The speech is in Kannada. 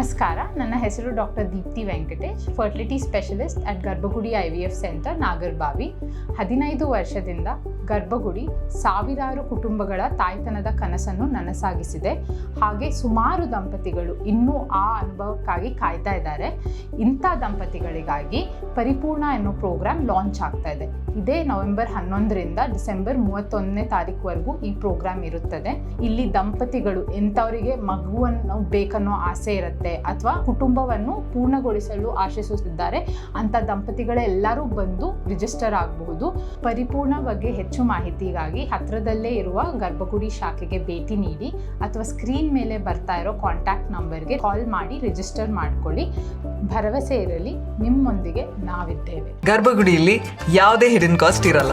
ನಮಸ್ಕಾರ. ನನ್ನ ಹೆಸರು doctor Deepthi Venkatesh, fertility specialist at Garbhagudi I V F centre Nagarbhavi. ಹದಿನೈದು ವರ್ಷದಿಂದ ಗರ್ಭಗುಡಿ ಸಾವಿರಾರು ಕುಟುಂಬಗಳ ತಾಯ್ತನದ ಕನಸನ್ನು ನನಸಾಗಿಸಿದೆ. ಹಾಗೆ ಸುಮಾರು ದಂಪತಿಗಳು ಇನ್ನೂ ಆ ಅನುಭವಕ್ಕಾಗಿ ಕಾಯ್ತಾ ಇದ್ದಾರೆ. ಇಂಥ ದಂಪತಿಗಳಿಗಾಗಿ ಪರಿಪೂರ್ಣ ಅನ್ನೋ ಪ್ರೋಗ್ರಾಮ್ ಲಾಂಚ್ ಆಗ್ತಾ ಇದೆ. ಇದೇ ನವೆಂಬರ್ ಹನ್ನೊಂದರಿಂದ ಡಿಸೆಂಬರ್ ಮೂವತ್ತೊಂದನೇ ತಾರೀಕುವರೆಗೂ ಈ ಪ್ರೋಗ್ರಾಮ್ ಇರುತ್ತದೆ. ಇಲ್ಲಿ ದಂಪತಿಗಳು ಎಂಥವರಿಗೆ ಮಗುವನ್ನು ಬೇಕನ್ನೋ ಆಸೆ ಇರುತ್ತೆ ಅಥವಾ ಕುಟುಂಬವನ್ನು ಪೂರ್ಣಗೊಳಿಸಲು ಆಶಿಸುತ್ತಿದ್ದಾರೆ ಅಂತ ದಂಪತಿಗಳೆಲ್ಲರೂ ಬಂದು ರಿಜಿಸ್ಟರ್ ಆಗಬಹುದು. ಪರಿಪೂರ್ಣ ಬಗ್ಗೆ ಹೆಚ್ಚು ಮಾಹಿತಿಗಾಗಿ ಹತ್ರದಲ್ಲೇ ಇರುವ ಗರ್ಭಗುಡಿ ಶಾಖೆಗೆ ಭೇಟಿ ನೀಡಿ ಅಥವಾ ಸ್ಕ್ರೀನ್ ಮೇಲೆ ಬರ್ತಾ ಇರೋ ಕಾಂಟ್ಯಾಕ್ಟ್ ನಂಬರ್ಗೆ ಕಾಲ್ ಮಾಡಿ ರಿಜಿಸ್ಟರ್ ಮಾಡ್ಕೊಳ್ಳಿ. ಭರವಸೆ ಇರಲಿ, ನಿಮ್ಮೊಂದಿಗೆ ನಾವಿದ್ದೇವೆ. ಗರ್ಭಗುಡಿಯಲ್ಲಿ ಯಾವುದೇ ಹಿಡನ್ ಕಾಸ್ಟ್ ಇರಲ್ಲ.